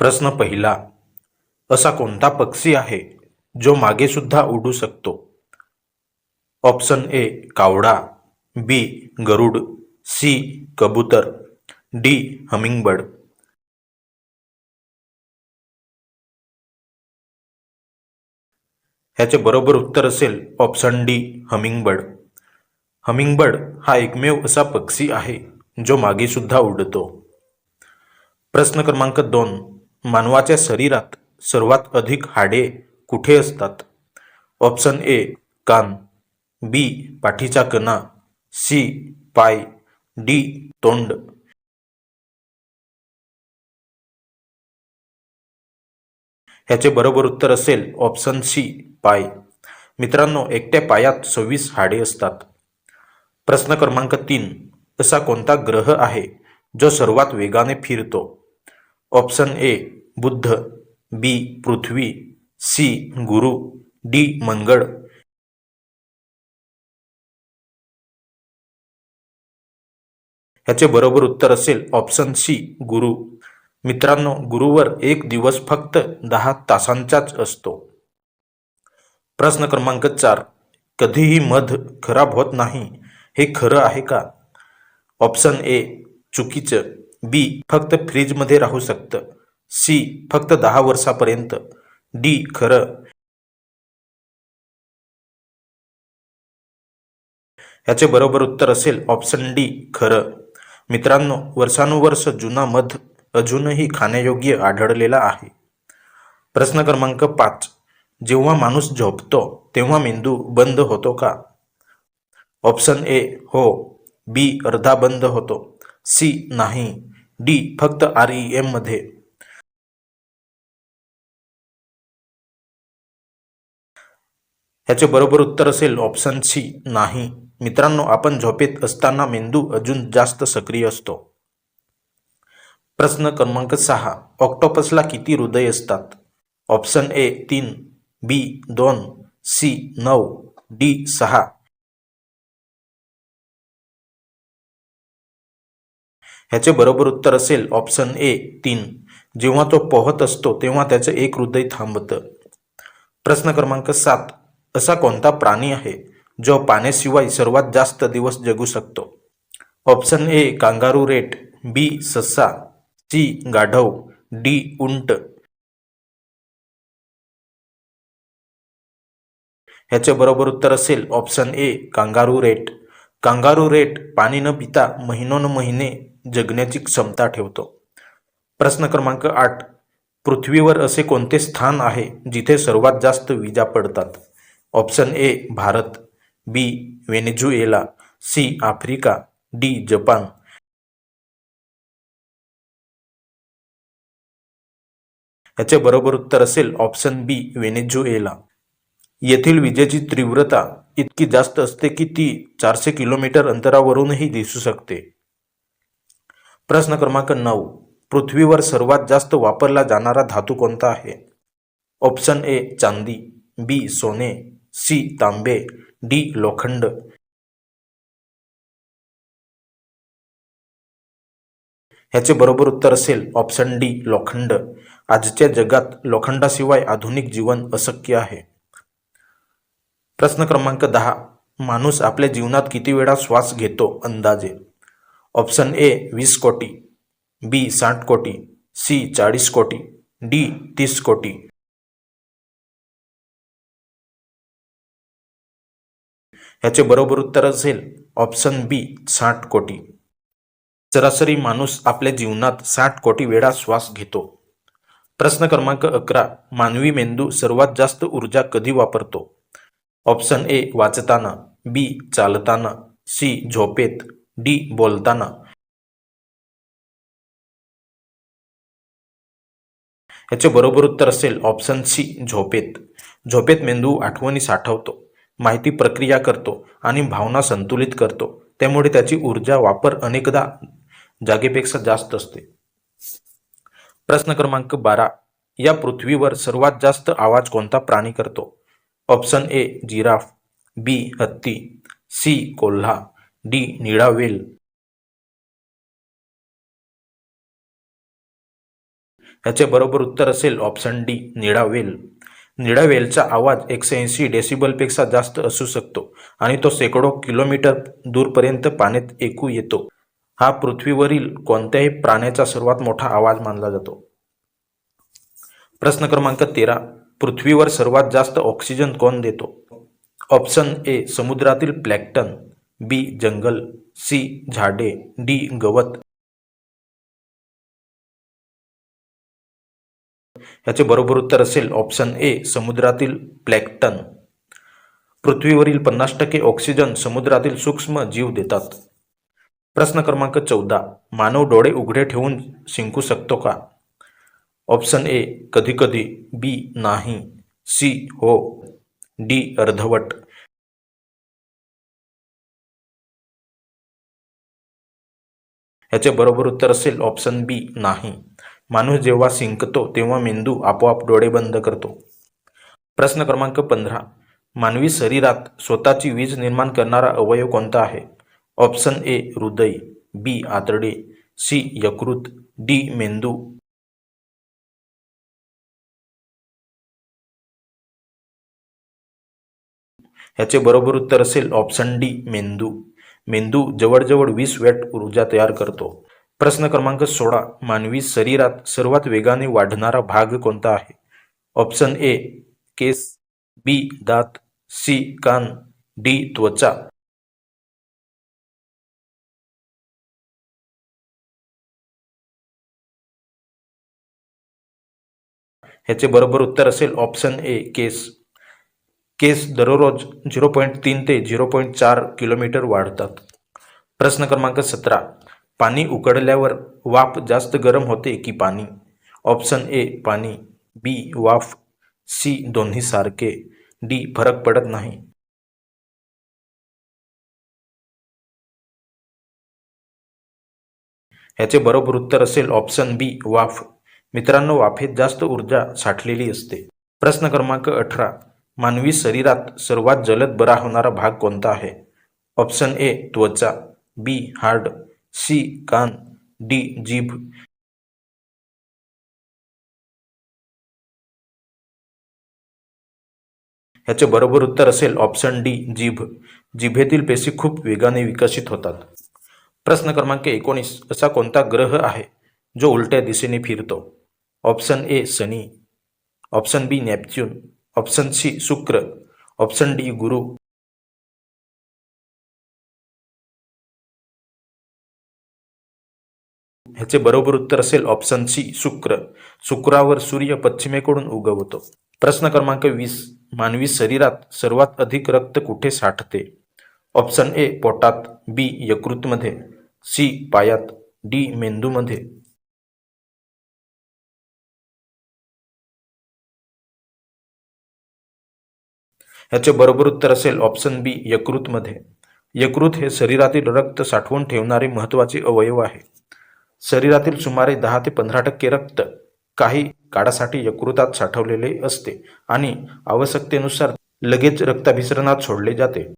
प्रश्न पहिला असा कोणता पक्षी आहे जो मागे सुद्धा उडू शकतो? ऑप्शन ए कावडा बी गरुड सी कबूतर डी हमिंगबर्ड. ह्याचे बरोबर उत्तर असेल ऑप्शन डी हमिंगबर्ड. हमिंगबर्ड हा एकमेव असा पक्षी आहे जो मागे सुद्धा उडतो. प्रश्न क्रमांक दोन मानवाच्या शरीरात सर्वात अधिक हाडे कुठे असतात? ऑप्शन ए कान. बी पाठीचा कणा. सी पाय. डी तोंड. ह्याचे बरोबर उत्तर असेल ऑप्शन सी पाय. मित्रांनो एकट्या पायात सव्वीस हाडे असतात. प्रश्न क्रमांक तीन असा कोणता ग्रह आहे जो सर्वात वेगाने फिरतो? ऑप्शन ए बुद्ध बी पृथ्वी सी गुरु डी मंगळ. ह्याचे बरोबर उत्तर असेल ऑप्शन सी गुरु. मित्रांनो गुरुवर एक दिवस फक्त दहा तासांचाच असतो. प्रश्न क्रमांक चार कधीही मध खराब होत नाही हे खरं आहे का? ऑप्शन ए चुकीचं. बी फक्त फ्रीजमध्ये राहू शकतं. सी फक्त दहा वर्षापर्यंत. डी खरं. याचे बरोबर उत्तर असेल ऑप्शन डी खरं. मित्रांनो वर्षानुवर्ष जुना मध अजूनही खाण्यायोग्य आढळलेला आहे. प्रश्न क्रमांक पाच. जेव्हा माणूस झोपतो तेव्हा मेंदू बंद होतो का? ऑप्शन ए हो. बी अर्धा बंद होतो. सी नाही. डी फक्त आर ई एममध्ये. ह्याचे बरोबर उत्तर असेल ऑप्शन सी नाही. मित्रांनो आपण झोपेत असताना मेंदू अजून जास्त सक्रिय असतो. प्रश्न क्रमांक सहा. ऑक्टोपसला किती हृदय असतात? ऑप्शन ए तीन बी दोन सी नऊ डी सहा. ह्याचे बरोबर उत्तर असेल ऑप्शन ए तीन. जेव्हा तो पोहत असतो तेव्हा त्याचं एक हृदय थांबतं. प्रश्न क्रमांक सात. असा कोणता प्राणी आहे जो पाण्याशिवाय सर्वात जास्त दिवस जगू शकतो? Option A kangaroo rat. B ससा. सी गाढव. डी उंट. ह्याचे बरोबर उत्तर असेल option A kangaroo rat. Kangaroo rat पाणी न पिता महिनोन महिने जगण्याची क्षमता ठेवतो. प्रश्न क्रमांक आठ. पृथ्वीवर असे कोणते स्थान आहे जिथे सर्वात जास्त विजा पडतात? Option A Bharat B Venezuela C Africa D Japan. याचे बरोबर उत्तर असेल ऑप्शन बी व्हेनेझुएला. येथील विजेची तीव्रता इतकी जास्त असते की ती चारशे किलोमीटर अंतरावरूनही दिसू शकते. प्रश्न क्रमांक नऊ. पृथ्वीवर सर्वात जास्त वापरला जाणारा धातू कोणता आहे? ऑप्शन ए चांदी. बी सोने. सी तांबे. डी लोखंड. ह्याचे बरोबर उत्तर असेल ऑप्शन डी लोखंड. आजच्या जगात लोखंडाशिवाय आधुनिक जीवन अशक्य आहे. प्रश्न क्रमांक दहा. माणूस आपल्या जीवनात किती वेळा श्वास घेतो अंदाजे? ऑप्शन ए वीस कोटी बी साठ कोटी सी चाळीस कोटी डी तीस कोटी. ह्याचे बरोबर उत्तर असेल ऑप्शन बी साठ कोटी. सरासरी माणूस आपल्या जीवनात साठ कोटी वेळा श्वास घेतो. प्रश्न क्रमांक अकरा मानवी मेंदू सर्वात जास्त ऊर्जा कधी वापरतो? ऑप्शन ए वाचताना बी चालताना सी झोपेत डी बोलताना. याचे बरोबर उत्तर असेल ऑप्शन सी झोपेत. झोपेत मेंदू आठवणी साठवतो माहिती प्रक्रिया करतो आणि भावना संतुलित करतो. त्यामुळे त्याची ऊर्जा वापर अनेकदा जागेपेक्षा जास्त असते. प्रश्न क्रमांक बारा. या पृथ्वीवर सर्वात जास्त आवाज कोणता प्राणी करतो? ऑप्शन ए जिराफ बी हत्ती सी कोल्हा. डी निळा वेल याचे बरोबर उत्तर असेल ऑप्शन डी निळा वेल निळा वेलचा आवाज एकशे ऐंशी डेसिबलपेक्षा जास्त असू शकतो आणि तो शेकडो किलोमीटर दूरपर्यंत पाण्यात ऐकू येतो. हा पृथ्वीवरील कोणत्याही प्राण्याचा सर्वात मोठा आवाज मानला जातो. प्रश्न क्रमांक तेरा पृथ्वीवर सर्वात जास्त ऑक्सिजन कोण देतो? ऑप्शन ए समुद्रातील प्लॅक्टन. बी जंगल सी झाडे डी गवत. ह्याचे बरोबर उत्तर असेल ऑप्शन ए समुद्रातील प्लॅक्टन. पृथ्वीवरील पन्नास टक्के ऑक्सिजन समुद्रातील सूक्ष्म जीव देतात. प्रश्न क्रमांक चौदा मानव डोळे उघडे ठेवून शिंकू शकतो का? ऑप्शन ए कधी कधी बी नाही सी हो डी अर्धवट. ह्याचे बरोबर उत्तर असेल ऑप्शन बी नाही. माणूस जेव्हा शिंकतो तेव्हा मेंदू आपोआप डोळे बंद करतो. प्रश्न क्रमांक पंधरा. मानवी शरीरात स्वतःची वीज निर्माण करणारा अवयव कोणता आहे? ऑप्शन ए हृदय. बी आतडे. सी यकृत. डी मेंदू. ह्याचे बरोबर उत्तर असेल ऑप्शन डी मेंदू. मेंदू जवळजवळ वीस वॅट ऊर्जा तयार करतो. प्रश्न क्रमांक सोळा मानवी शरीरात सर्वात वेगाने वाढणारा भाग कोणता आहे? ऑप्शन ए केस बी दात सी कान डी त्वचा. ह्याचे बरोबर उत्तर असेल ऑप्शन ए केस. केस दररोज झिरो पॉईंट तीन ते झिरो पॉईंट चार किलोमीटर वाढतात. प्रश्न क्रमांक सतरा. पाणी उकडल्यावर वाफ जास्त गरम होते की पाणी? ऑप्शन ए पाणी. बी वाफ. सी दोन्ही सारखे. डी फरक पडत नाही. ह्याचे बरोबर उत्तर असेल ऑप्शन बी वाफ. मित्रांनो वाफेत जास्त ऊर्जा साठलेली असते. प्रश्न क्रमांक अठरा. मानवी शरीरात सर्वात जलद बरा होणारा भाग कोणता आहे? ऑप्शन ए त्वचा बी हार्ड सी कान डी जीभ. ह्याचे बरोबर उत्तर असेल ऑप्शन डी जीभ. जिभेतील पेशी खूप वेगाने विकसित होतात. प्रश्न क्रमांक एकोणीस असा कोणता ग्रह आहे जो उलट्या दिशेने फिरतो? Option A Sunny option B Neptune. Option C शुक्र ऑप्शन डी गुरु ह्याचे बरोबर उत्तर असेल ऑप्शन सी शुक्र शुक्रावर सूर्य पश्चिमेकडून उगवतो. प्रश्न क्रमांक वीस. मानवी शरीरात सर्वात अधिक रक्त कुठे साठते? ऑप्शन ए पोटात. बी यकृतमध्ये. सी पायात. डी मेंदूमध्ये. ह्याचे बरोबर उत्तर असेल ऑप्शन बी यकृतमध्ये. यकृत हे शरीरातील रक्त साठवून ठेवणारे महत्त्वाचे अवयव आहे. शरीरातील सुमारे दहा ते पंधरा टक्के रक्त काही काळासाठी यकृतात साठवलेले असते आणि आवश्यकतेनुसार लगेच रक्ताभिसरणात सोडले जाते.